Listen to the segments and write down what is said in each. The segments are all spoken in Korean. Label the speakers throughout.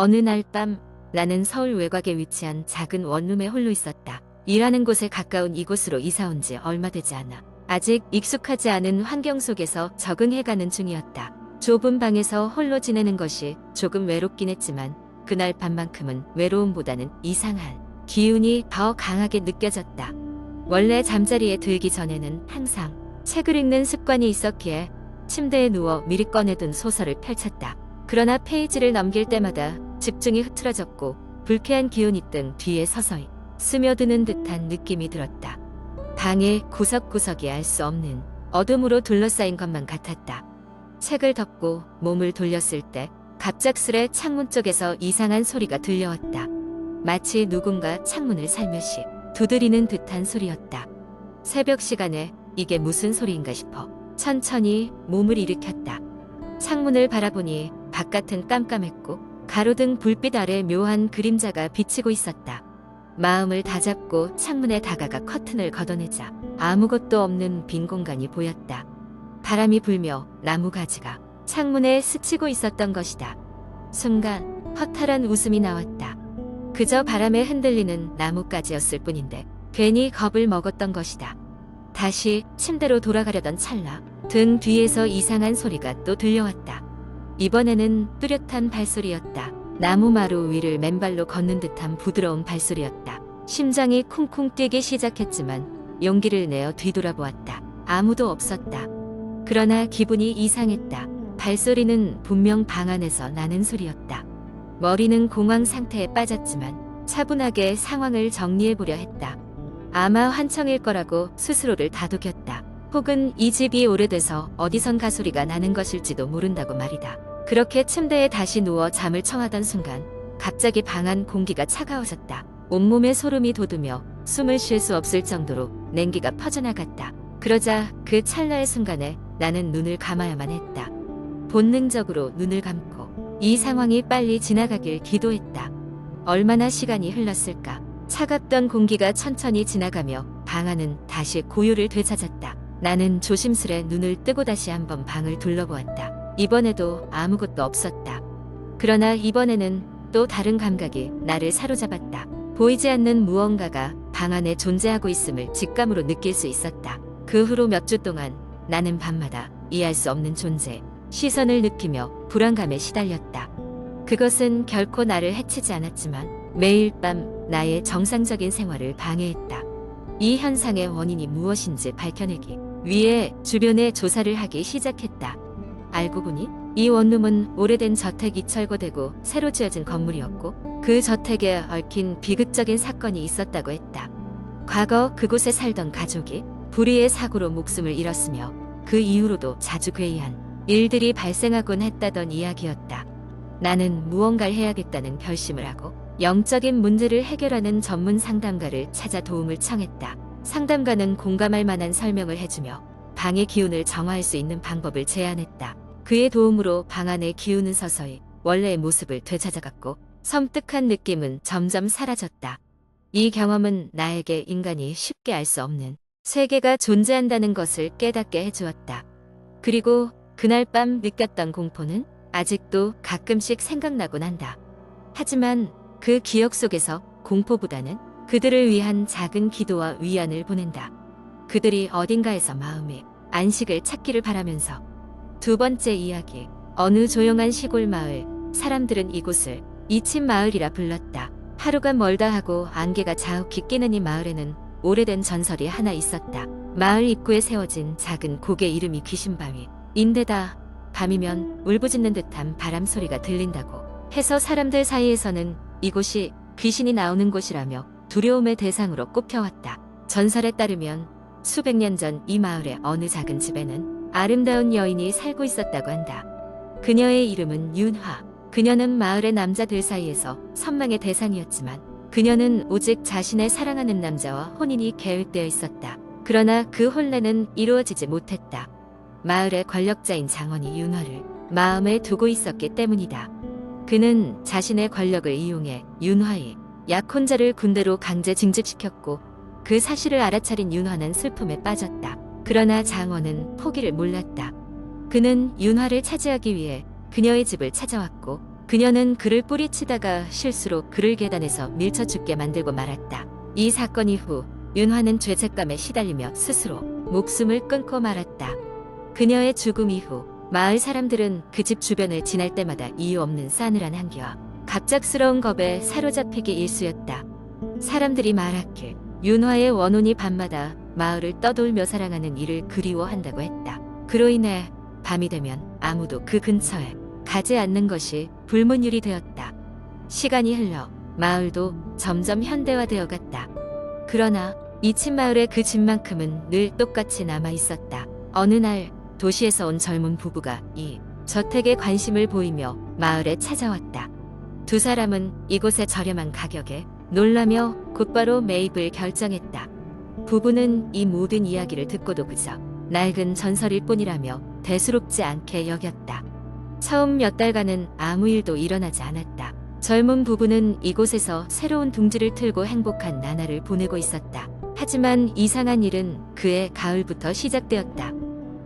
Speaker 1: 어느 날 밤 나는 서울 외곽에 위치한 작은 원룸에 홀로 있었다. 일하는 곳에 가까운 이곳으로 이사 온 지 얼마 되지 않아 아직 익숙하지 않은 환경 속에서 적응해가는 중이었다. 좁은 방에서 홀로 지내는 것이 조금 외롭긴 했지만 그날 밤만큼은 외로움보다는 이상한 기운이 더 강하게 느껴졌다. 원래 잠자리에 들기 전에는 항상 책을 읽는 습관이 있었기에 침대에 누워 미리 꺼내둔 소설을 펼쳤다. 그러나 페이지를 넘길 때마다 집중이 흐트러졌고 불쾌한 기운이 뜬 뒤에 서서히 스며드는 듯한 느낌이 들었다. 방의 구석구석이 알 수 없는 어둠으로 둘러싸인 것만 같았다. 책을 덮고 몸을 돌렸을 때 갑작스레 창문 쪽에서 이상한 소리가 들려왔다. 마치 누군가 창문을 살며시 두드리는 듯한 소리였다. 새벽 시간에 이게 무슨 소리인가 싶어 천천히 몸을 일으켰다. 창문을 바라보니 바깥은 깜깜했고 가로등 불빛 아래 묘한 그림자가 비치고 있었다. 마음을 다잡고 창문에 다가가 커튼을 걷어내자 아무것도 없는 빈 공간이 보였다. 바람이 불며 나무 가지가 창문에 스치고 있었던 것이다. 순간 허탈한 웃음이 나왔다. 그저 바람에 흔들리는 나뭇가지였을 뿐인데 괜히 겁을 먹었던 것이다. 다시 침대로 돌아가려던 찰나 등 뒤에서 이상한 소리가 또 들려왔다. 이번에는 뚜렷한 발소리였다. 나무 마루 위를 맨발로 걷는 듯한 부드러운 발소리였다. 심장이 쿵쿵 뛰기 시작했지만 용기를 내어 뒤돌아보았다. 아무도 없었다. 그러나 기분이 이상했다. 발소리는 분명 방 안에서 나는 소리였다. 머리는 공황 상태에 빠졌지만 차분하게 상황을 정리해보려 했다. 아마 환청일 거라고 스스로를 다독였다. 혹은 이 집이 오래돼서 어디선 가 소리가 나는 것일지도 모른다고 말이다. 그렇게 침대에 다시 누워 잠을 청하던 순간 갑자기 방 안 공기가 차가워졌다. 온몸에 소름이 돋으며 숨을 쉴 수 없을 정도로 냉기가 퍼져나갔다. 그러자 그 찰나의 순간에 나는 눈을 감아야만 했다. 본능적으로 눈을 감고 이 상황이 빨리 지나가길 기도했다. 얼마나 시간이 흘렀을까? 차갑던 공기가 천천히 지나가며 방 안은 다시 고요를 되찾았다. 나는 조심스레 눈을 뜨고 다시 한번 방을 둘러보았다. 이번에도 아무것도 없었다. 그러나 이번에는 또 다른 감각이 나를 사로잡았다. 보이지 않는 무언가가 방 안에 존재하고 있음을 직감으로 느낄 수 있었다. 그 후로 몇 주 동안 나는 밤마다 이해할 수 없는 존재, 시선을 느끼며 불안감에 시달렸다. 그것은 결코 나를 해치지 않았지만 매일 밤 나의 정상적인 생활을 방해했다. 이 현상의 원인이 무엇인지 밝혀내기 위해 주변에 조사를 하기 시작했다. 알고 보니 이 원룸은 오래된 저택이 철거되고 새로 지어진 건물이었고 그 저택에 얽힌 비극적인 사건이 있었다고 했다. 과거 그곳에 살던 가족이 불의의 사고로 목숨을 잃었으며 그 이후로도 자주 괴이한 일들이 발생하곤 했다던 이야기였다. 나는 무언가를 해야겠다는 결심을 하고 영적인 문제를 해결하는 전문 상담가를 찾아 도움을 청했다. 상담가는 공감할 만한 설명을 해주며 방의 기운을 정화할 수 있는 방법을 제안했다. 그의 도움으로 방 안의 기운은 서서히 원래의 모습을 되찾아갔고 섬뜩한 느낌은 점점 사라졌다. 이 경험은 나에게 인간이 쉽게 알 수 없는 세계가 존재한다는 것을 깨닫게 해주었다. 그리고 그날 밤 느꼈던 공포는 아직도 가끔씩 생각나곤 한다. 하지만 그 기억 속에서 공포보다는 그들을 위한 작은 기도와 위안을 보낸다. 그들이 어딘가에서 마음의 안식을 찾기를 바라면서 두 번째 이야기 어느 조용한 시골 마을 사람들은 이곳을 이친 마을이라 불렀다. 하루가 멀다 하고 안개가 자욱히 끼는 이 마을에는 오래된 전설이 하나 있었다. 마을 입구에 세워진 작은 고개 이름이 귀신바위. 인데다 밤이면 울부짖는 듯한 바람 소리가 들린다고 해서 사람들 사이에서는 이곳이 귀신이 나오는 곳이라며 두려움의 대상으로 꼽혀왔다. 전설에 따르면 수백 년 전 이 마을의 어느 작은 집에는 아름다운 여인이 살고 있었다고 한다. 그녀의 이름은 윤화. 그녀는 마을의 남자들 사이에서 선망의 대상이었지만 그녀는 오직 자신의 사랑하는 남자와 혼인이 계획되어 있었다. 그러나 그 혼례는 이루어지지 못했다. 마을의 권력자인 장원이 윤화를 마음에 두고 있었기 때문이다. 그는 자신의 권력을 이용해 윤화의 약혼자를 군대로 강제 징집시켰고 그 사실을 알아차린 윤화는 슬픔에 빠졌다. 그러나 장원은 포기를 몰랐다. 그는 윤화를 차지하기 위해 그녀의 집을 찾아왔고 그녀는 그를 뿌리치다가 실수로 그를 계단에서 밀쳐 죽게 만들고 말았다. 이 사건 이후 윤화는 죄책감에 시달리며 스스로 목숨을 끊고 말았다. 그녀의 죽음 이후 마을 사람들은 그 집 주변을 지날 때마다 이유 없는 싸늘한 한기와 갑작스러운 겁에 사로잡히기 일쑤였다. 사람들이 말하길 윤화의 원혼이 밤마다 마을을 떠돌며 사랑하는 이를 그리워한다고 했다. 그로 인해 밤이 되면 아무도 그 근처에 가지 않는 것이 불문율이 되었다. 시간이 흘러 마을도 점점 현대화되어 갔다. 그러나 이친 마을의 그 집만큼은 늘 똑같이 남아 있었다. 어느 날 도시에서 온 젊은 부부가 이 저택에 관심을 보이며 마을에 찾아왔다. 두 사람은 이곳의 저렴한 가격에 놀라며 곧바로 매입을 결정했다. 부부는 이 모든 이야기를 듣고도 그저 낡은 전설일 뿐이라며 대수롭지 않게 여겼다. 처음 몇 달간은 아무 일도 일어나지 않았다. 젊은 부부는 이곳에서 새로운 둥지를 틀고 행복한 나날을 보내고 있었다. 하지만 이상한 일은 그해 가을부터 시작되었다.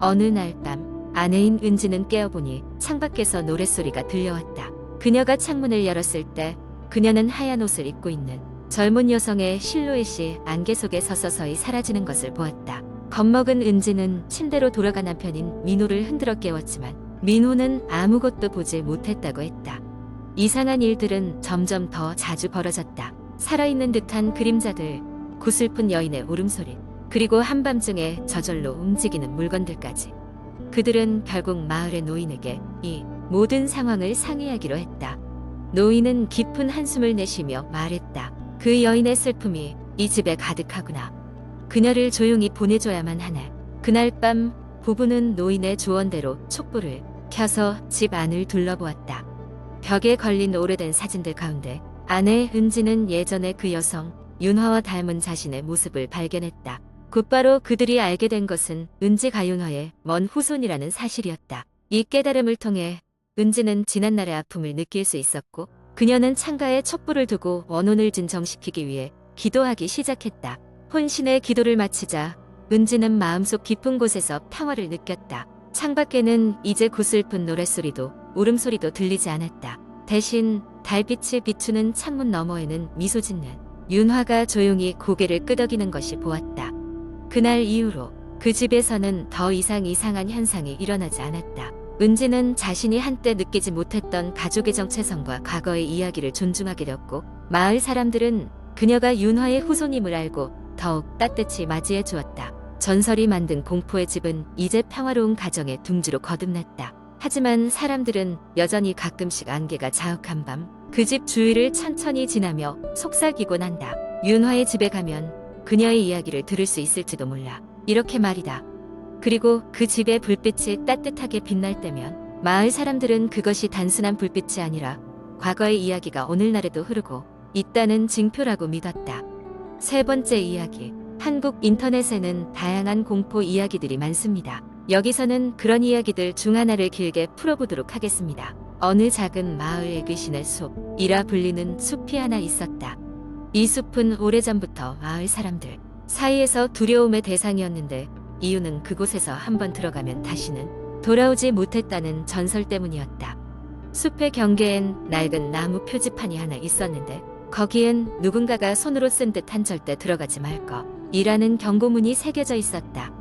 Speaker 1: 어느 날 밤 아내인 은지는 깨어보니 창밖에서 노랫소리가 들려왔다. 그녀가 창문을 열었을 때 그녀는 하얀 옷을 입고 있는 젊은 여성의 실루엣이 안개 속에 서서히 사라지는 것을 보았다. 겁먹은 은지는 침대로 돌아간 남편인 민호를 흔들어 깨웠지만 민호는 아무것도 보지 못했다고 했다. 이상한 일들은 점점 더 자주 벌어졌다. 살아있는 듯한 그림자들, 구슬픈 여인의 울음소리, 그리고 한밤중에 저절로 움직이는 물건들까지. 그들은 결국 마을의 노인에게 이 모든 상황을 상의하기로 했다. 노인은 깊은 한숨을 내쉬며 말했다. 그 여인의 슬픔이 이 집에 가득하구나. 그녀를 조용히 보내줘야만 하네. 그날 밤 부부는 노인의 조언대로 촛불을 켜서 집 안을 둘러보았다. 벽에 걸린 오래된 사진들 가운데 아내 은지는 예전에 그 여성 윤화와 닮은 자신의 모습을 발견했다. 곧바로 그들이 알게 된 것은 은지 가 윤화의 먼 후손이라는 사실이었다. 이 깨달음을 통해 은지는 지난날의 아픔을 느낄 수 있었고 그녀는 창가에 촛불을 두고 원혼을 진정시키기 위해 기도하기 시작했다. 혼신의 기도를 마치자 은지는 마음속 깊은 곳에서 평화를 느꼈다. 창밖에는 이제 구슬픈 노랫소리도 울음소리도 들리지 않았다. 대신 달빛이 비추는 창문 너머에는 미소 짓는 윤화가 조용히 고개를 끄덕이는 것이 보았다. 그날 이후로 그 집에서는 더 이상 이상한 현상이 일어나지 않았다. 은지는 자신이 한때 느끼지 못했던 가족의 정체성과 과거의 이야기를 존중하게 되었고 마을 사람들은 그녀가 윤화의 후손임을 알고 더욱 따뜻히 맞이해 주었다. 전설이 만든 공포의 집은 이제 평화로운 가정의 둥지로 거듭났다. 하지만 사람들은 여전히 가끔씩 안개가 자욱한 밤 그 집 주위를 천천히 지나며 속삭이곤 한다. 윤화의 집에 가면 그녀의 이야기를 들을 수 있을지도 몰라. 이렇게 말이다. 그리고 그 집의 불빛이 따뜻하게 빛날 때면 마을 사람들은 그것이 단순한 불빛이 아니라 과거의 이야기가 오늘날에도 흐르고 있다는 징표라고 믿었다. 세 번째 이야기. 한국 인터넷에는 다양한 공포 이야기들이 많습니다. 여기서는 그런 이야기들 중 하나를 길게 풀어보도록 하겠습니다. 어느 작은 마을의 귀신의 숲이라 불리는 숲이 하나 있었다. 이 숲은 오래전부터 마을 사람들 사이에서 두려움의 대상이었는데 이유는 그곳에서 한번 들어가면 다시는 돌아오지 못했다는 전설 때문이었다. 숲의 경계엔 낡은 나무 표지판이 하나 있었는데 거기엔 누군가가 손으로 쓴 듯한 절대 들어가지 말 것. 이라는 경고문이 새겨져 있었다.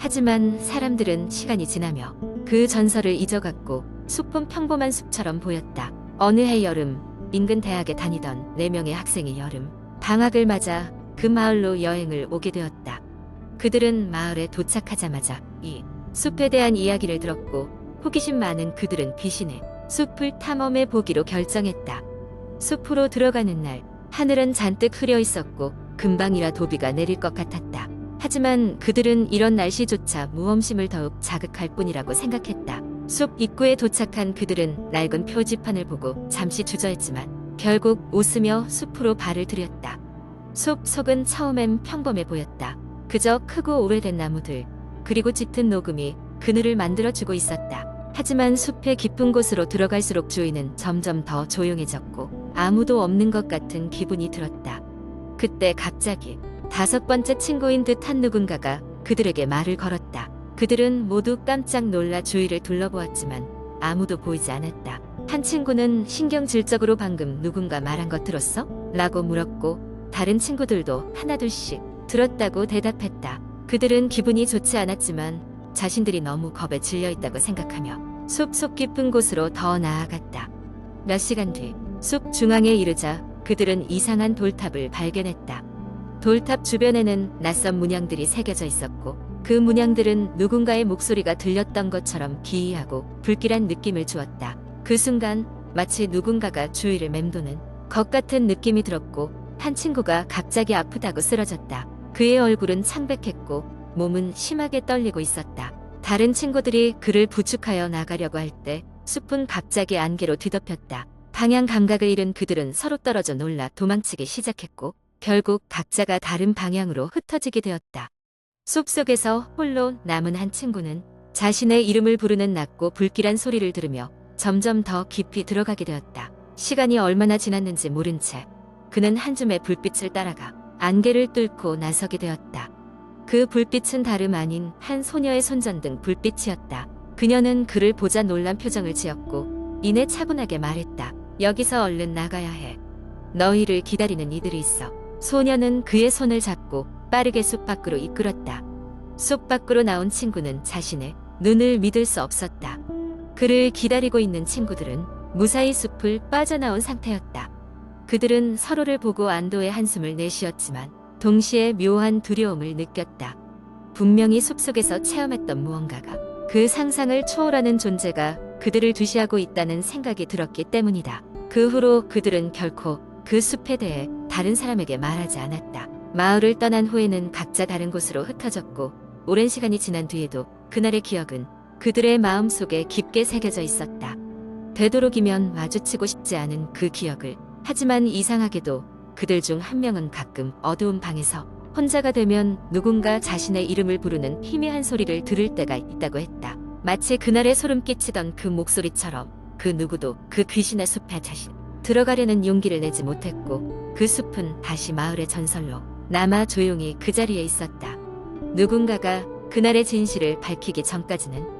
Speaker 1: 하지만 사람들은 시간이 지나며 그 전설을 잊어갔고 숲은 평범한 숲처럼 보였다. 어느 해 여름, 인근 대학에 다니던 4명의 학생이 여름, 방학을 맞아 그 마을로 여행을 오게 되었다. 그들은 마을에 도착하자마자 이 숲에 대한 이야기를 들었고 호기심 많은 그들은 귀신의 숲을 탐험해 보기로 결정했다. 숲으로 들어가는 날 하늘은 잔뜩 흐려 있었고 금방이라 도비가 내릴 것 같았다. 하지만 그들은 이런 날씨조차 무엄심을 더욱 자극할 뿐이라고 생각했다. 숲 입구에 도착한 그들은 낡은 표지판을 보고 잠시 주저했지만 결국 웃으며 숲으로 발을 들였다. 숲 속은 처음엔 평범해 보였다. 그저 크고 오래된 나무들, 그리고 짙은 녹음이 그늘을 만들어주고 있었다. 하지만 숲의 깊은 곳으로 들어갈수록 주위는 점점 더 조용해졌고 아무도 없는 것 같은 기분이 들었다. 그때 갑자기 다섯 번째 친구인 듯한 누군가가 그들에게 말을 걸었다. 그들은 모두 깜짝 놀라 주위를 둘러보았지만 아무도 보이지 않았다. 한 친구는 신경질적으로 방금 누군가 말한 것 들었어? 라고 물었고 다른 친구들도 하나둘씩 들었다고 대답했다. 그들은 기분이 좋지 않았지만 자신들이 너무 겁에 질려 있다고 생각하며 숲속 깊은 곳으로 더 나아갔다. 몇 시간 뒤 숲 중앙에 이르자 그들은 이상한 돌탑을 발견했다. 돌탑 주변에는 낯선 문양들이 새겨져 있었고 그 문양들은 누군가의 목소리가 들렸던 것처럼 기이하고 불길한 느낌을 주었다. 그 순간 마치 누군가가 주위를 맴도는 것 같은 느낌이 들었고 한 친구가 갑자기 아프다고 쓰러졌다. 그의 얼굴은 창백했고 몸은 심하게 떨리고 있었다. 다른 친구들이 그를 부축하여 나가려고 할 때 숲은 갑자기 안개로 뒤덮였다. 방향 감각을 잃은 그들은 서로 떨어져 놀라 도망치기 시작했고 결국 각자가 다른 방향으로 흩어지게 되었다. 숲속에서 홀로 남은 한 친구는 자신의 이름을 부르는 낮고 불길한 소리를 들으며 점점 더 깊이 들어가게 되었다. 시간이 얼마나 지났는지 모른 채 그는 한 줌의 불빛을 따라가 안개를 뚫고 나서게 되었다. 그 불빛은 다름 아닌 한 소녀의 손전등 불빛이었다. 그녀는 그를 보자 놀란 표정을 지었고 이내 차분하게 말했다. 여기서 얼른 나가야 해. 너희를 기다리는 이들이 있어. 소녀는 그의 손을 잡고 빠르게 숲 밖으로 이끌었다. 숲 밖으로 나온 친구는 자신의 눈을 믿을 수 없었다. 그를 기다리고 있는 친구들은 무사히 숲을 빠져나온 상태였다. 그들은 서로를 보고 안도의 한숨을 내쉬었지만 동시에 묘한 두려움을 느꼈다. 분명히 숲속에서 체험했던 무언가가 그 상상을 초월하는 존재가 그들을 두시하고 있다는 생각이 들었기 때문이다. 그 후로 그들은 결코 그 숲에 대해 다른 사람에게 말하지 않았다. 마을을 떠난 후에는 각자 다른 곳으로 흩어졌고 오랜 시간이 지난 뒤에도 그날의 기억은 그들의 마음 속에 깊게 새겨져 있었다. 되도록이면 마주치고 싶지 않은 그 기억을 하지만 이상하게도 그들 중 한 명은 가끔 어두운 방에서 혼자가 되면 누군가 자신의 이름을 부르는 희미한 소리를 들을 때가 있다고 했다. 마치 그날의 소름 끼치던 그 목소리처럼 그 누구도 그 귀신의 숲에 자신 들어가려는 용기를 내지 못했고 그 숲은 다시 마을의 전설로 남아 조용히 그 자리에 있었다. 누군가가 그날의 진실을 밝히기 전까지는